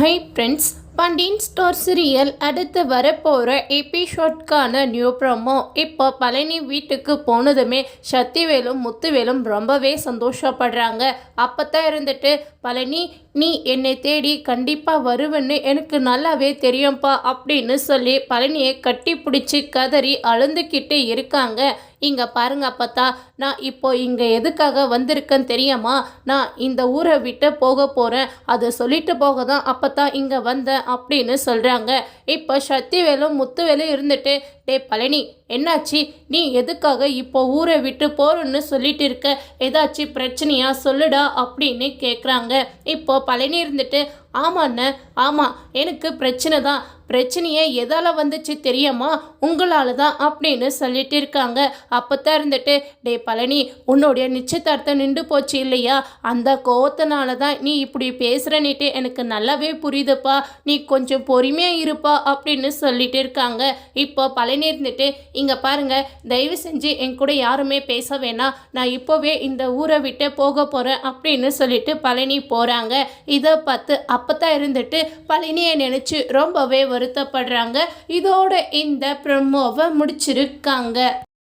Hi friends Pandian store serial அடுத்து வரப்போகிற எபிசோட்கான new promo இப்போ பழனி வீட்டுக்கு போனதுமே சக்திவேலும் முத்துவேலும் ரொம்பவே சந்தோஷப்படுறாங்க. அப்போ தான் இருந்துட்டு பழனி நீ என்னை தேடி கண்டிப்பாக வருவேன்னு எனக்கு நல்லாவே தெரியும்ப்பா அப்படின்னு சொல்லி பழனியை கட்டி பிடிச்சி கதறி அழுந்துக்கிட்டு இருக்காங்க. இங்கே பாருங்க அப்பத்தா நான் இப்போ இங்கே எதுக்காக வந்திருக்கேன்னு தெரியுமா? நான் இந்த ஊரை விட்டு போக போகிறேன் அதை சொல்லிட்டு போக தான் அப்பத்தா இங்கே வந்தேன் அப்படின்னு சொல்கிறாங்க இப்போ சக்திவேலும் முத்துவேலும் இருந்துட்டு டே பழனி என்னாச்சு? நீ எதுக்காக இப்போ ஊரை விட்டு போறன்னு சொல்லிட்டு இருக்க ஏதாச்சும் பிரச்சனையா சொல்லுடா அப்படின்னு கேட்குறாங்க இப்போ பழனி இருந்துட்டு ஆமாண்ண ஆமாம் எனக்கு பிரச்சனை தான். பிரச்சனையே எதால் வந்துச்சு தெரியுமா? உங்களால் தான் அப்படின்னு சொல்லிட்டு இருக்காங்க அப்போ தான் இருந்துட்டு டே பழனி உன்னுடைய நிச்சயதார்த்தம் நின்று போச்சு இல்லையா? அந்த கோவத்தினால தான் நீ இப்படி பேசுகிறனிட்டு எனக்கு நல்லாவே புரியுதுப்பா. நீ கொஞ்சம் பொறுமையாக இருப்பா அப்படின்னு சொல்லிட்டு இருக்காங்க இப்போ பழனி இருந்துட்டு இங்கே பாருங்கள் தயவு செஞ்சு என் கூட யாருமே பேச வேணாம் நான் இப்போவே இந்த ஊரை விட்டு போக போகிறேன் அப்படின்னு சொல்லிட்டு பழனி போகிறாங்க இதை பார்த்து அப்போ தான் இருந்துட்டு பழனியை நினச்சி ரொம்பவே வருத்தப்படுறாங்க. இதோட இந்த ப்ரமோவை முடிச்சிருக்காங்க.